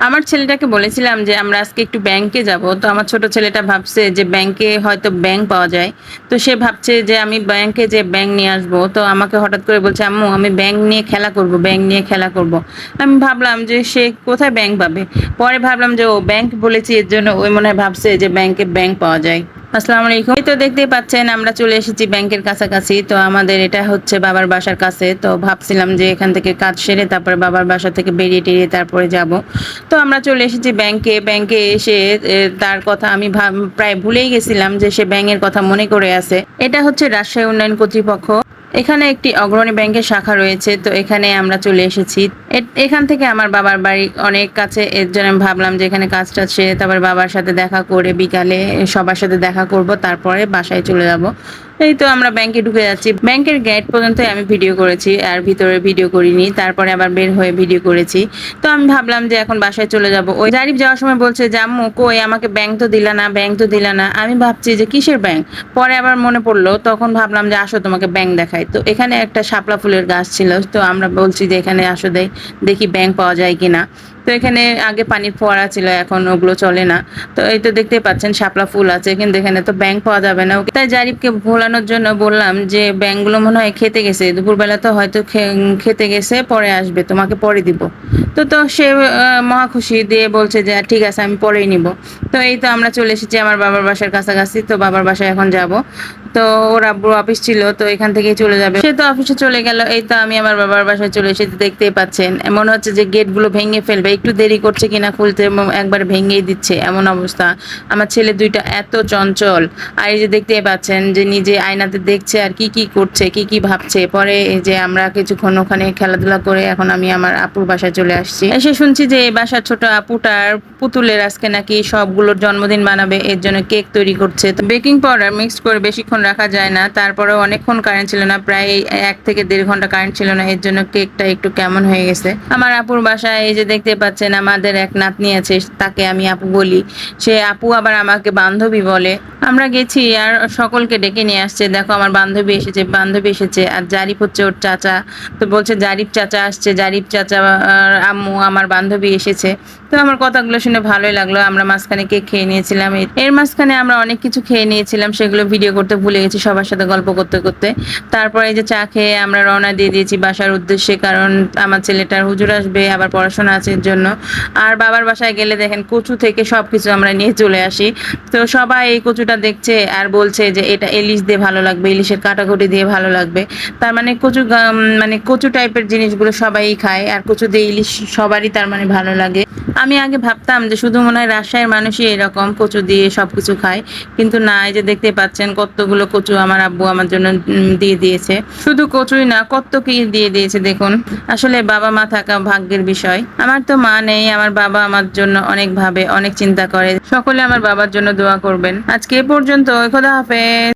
আমার ছেলেটাকে বলেছিলাম যে, আমরা আজকে একটু ব্যাংকে যাব। তো আমার ছোট ছেলেটা ভাবছে যে ব্যাংকে হয়তো ব্যাংক পাওয়া যায়। তো সে ভাবছে যে, আমি ব্যাংকে যে ব্যাংক নিয়ে আসব। তো আমাকে হঠাৎ করে বলছে, আম্মু, আমি ব্যাংক নিয়ে খেলা করব ব্যাংক নিয়ে খেলা করব। আমি ভাবলাম যে, সে কোথায় ব্যাংক পাবে? পরে ভাবলাম যে, ও ব্যাংক বলেছি, এর জন্য ওই মনে হয় ভাবছে যে ব্যাংকে ব্যাংক পাওয়া যায়। আসসালামু আলাইকুম। তো দেখতেই পাচ্ছেন, আমরা চলে এসেছি ব্যাংকের কাছাকাছি। তো আমাদের এটা হচ্ছে বাবার বাসার কাছে। তো ভাবছিলাম যে এখান থেকে কাজ সেরে তারপরে বাবার বাসা থেকে বেরিয়ে টেরিয়ে তারপরে যাব। তো আমরা চলে এসেছি ব্যাংকে। ব্যাংকে এসে তার কথা আমি প্রায় ভুলেই গেছিলাম যে সে ব্যাংকের কথা মনে করে আছে। এটা হচ্ছে রাজশাহী উন্নয়ন কর্তৃপক্ষ। এখানে একটি অগ্রণী ব্যাংকের শাখা রয়েছে। তো এখানে আমরা চলে এসেছি। এখান থেকে আমার বাবার বাড়ি অনেক কাছে। এর জন্য আমি ভাবলাম যে এখানে কাজটা সেরে তারপর বাবার সাথে দেখা করে বিকালে সবার সাথে দেখা করব, তারপরে বাসায় চলে যাব। এই তো আমরা ব্যাংকে ঢুকে যাচ্ছি। ব্যাংকের গেট পর্যন্ত আমি ভিডিও করেছি, আর ভিতরে ভিডিও করিনি, তারপরে আবার বের হয়ে ভিডিও করেছি। তো আমি ভাবলাম যে এখন বাসায় চলে যাব। ওই জারিফ যাওয়ার সময় বলছে যে আম্মু কই? আমাকে ব্যাংক তো দিলা না ব্যাংক তো দিলা না। আমি ভাবছি যে কিসের ব্যাংক পরে আবার মনে পড়ল, তখন ভাবলাম যে আসো তোমাকে ব্যাংক দেখাই। তো এখানে একটা শাপলা ফুলের গাছ ছিল, তো আমরা বলছি যে এখানে আসো দেই। দেখি ব্যাংক পাওয়া যায় কিনা তো এখানে আগে পানির ফোয়ারা ছিল, এখন ওগুলো চলে না। তো এই তো দেখতে পাচ্ছেন, শাপলা ফুল আছে কিন্তু এখানে তো ব্যাংক পাওয়া যাবে না। তাই জারিফকে ভোলানোর জন্য বললাম যে ব্যাংকগুলো মনে হয় খেতে গেছে। দুপুরবেলা তো হয়তো খেতে গেছে, পরে আসবে, তোমাকে পরে দিব। তো তো সে মহা খুশি দিয়ে বলছে যে, ঠিক আছে, আমি পরেই নিব। তো এই তো আমরা চলে এসেছি আমার বাবার বাসার কাছাকাছি, তো বাবার বাসায় এখন যাব। তো ওর আব্বুর অফিস ছিল, তো এখান থেকেই চলে যাবে। সে তো অফিসে চলে গেল, এই তো আমি আমার বাবার বাসায় চলে এসেছি, দেখতেই পাচ্ছেন। মনে হচ্ছে যে গেটগুলো ভেঙে ফেলবে একটু দেরি করছে কিনা খুলতে একবার ভেঙেই দিচ্ছে, এমন অবস্থা। আমার ছেলে দুইটা এত চঞ্চল। আর এই যে দেখতেই পাচ্ছেন যে নিজে আয়নাতে দেখছে আর কি কি করছে, কি কি ভাবছে। পরে এই যে আমরা কিছুক্ষণ ওখানে খেলাধুলা করে এখন আমি আমার আপুর বাসায় চলে আসছি। এসে শুনছি যে এই বাসার ছোট আপুটার পুতুলের আজকে নাকি সবগুলোর জন্মদিন বানাবে, এর জন্য কেক তৈরি করছে। তো বেকিং পাউডার মিক্স করে বেশিক্ষণ রাখা যায় না তারপরে অনেকক্ষণ কারেন্ট ছিল না, প্রায় এক থেকে দেড় ঘণ্টা কারেন্ট ছিল না, এর জন্য কেকটা একটু কেমন হয়ে গেছে। আমার আপুর বাসায় এই যে দেখতে পাচ্ছেন, আমাদের এক নাতনি আছে, তাকে আমি আপু বলি। সে আপু আবার আমাকে বান্ধবী বলে। আমরা গেছি আর সকলকে ডেকে নিয়ে আসছে। দেখো আমার বান্ধবী এসেছে বান্ধবী এসেছে। আর জারিফ হচ্ছে ওর চাচা। তো বলছে, জারিফ চাচা আসছে, জারিফ চাচা আর আম্মু, আমার বান্ধবী এসেছে। তো আমার কথাগুলো শুনে ভালোই লাগল। আমরা মাঝখানে কেক খেয়ে নিয়েছিলাম। এর- মাঝখানে আমরা অনেক কিছু খেয়ে নিয়েছিলাম, সেগুলো ভিডিও করতে ভুলে গেছি সবার সাথে গল্প করতে করতে। তারপরে যে চা খেয়ে আমরা রওনা দিয়ে দিয়েছি বাসার উদ্দেশ্যে, কারণ আমার ছেলেটার হুজুর আসবে, আবার পড়াশোনা আছে জন্য। আর বাবার বাসায় গেলে দেখেন কচু থেকে সব কিছু আমরা নিয়ে চলে আসি। তো সবাই এই কচুটা দেখছে আর বলছে যে, এটা ইলিশ দিয়ে ভালো লাগবে, ইলিশের কাটাকুটি দিয়ে ভালো লাগবে। তার মানে কচু মানে কচু টাইপের জিনিসগুলো সবাই খায়, আর কচু দিয়ে ইলিশ সবারই তার মানে ভালো লাগে। আমি আগে ভাবতাম যে শুধু মনে হয় রাজশাহীর মানুষই এরকম কচু দিয়ে সবকিছু খায়, কিন্তু না, এই যে দেখতে পাচ্ছেন কতগুলো কচু আমার আব্বু আমার জন্য দিয়ে দিয়েছে। শুধু কচুই না, কত কি দিয়ে দিয়েছে দেখুন। আসলে বাবা মা থাকা ভাগ্যের বিষয়। আমার তো মা নেই, আমার বাবা আমার জন্য অনেক ভাবে, অনেক চিন্তা করে। সকলে আমার বাবার জন্য দোয়া করবেন। আজকে এ পর্যন্ত, খোদা হাফেজ।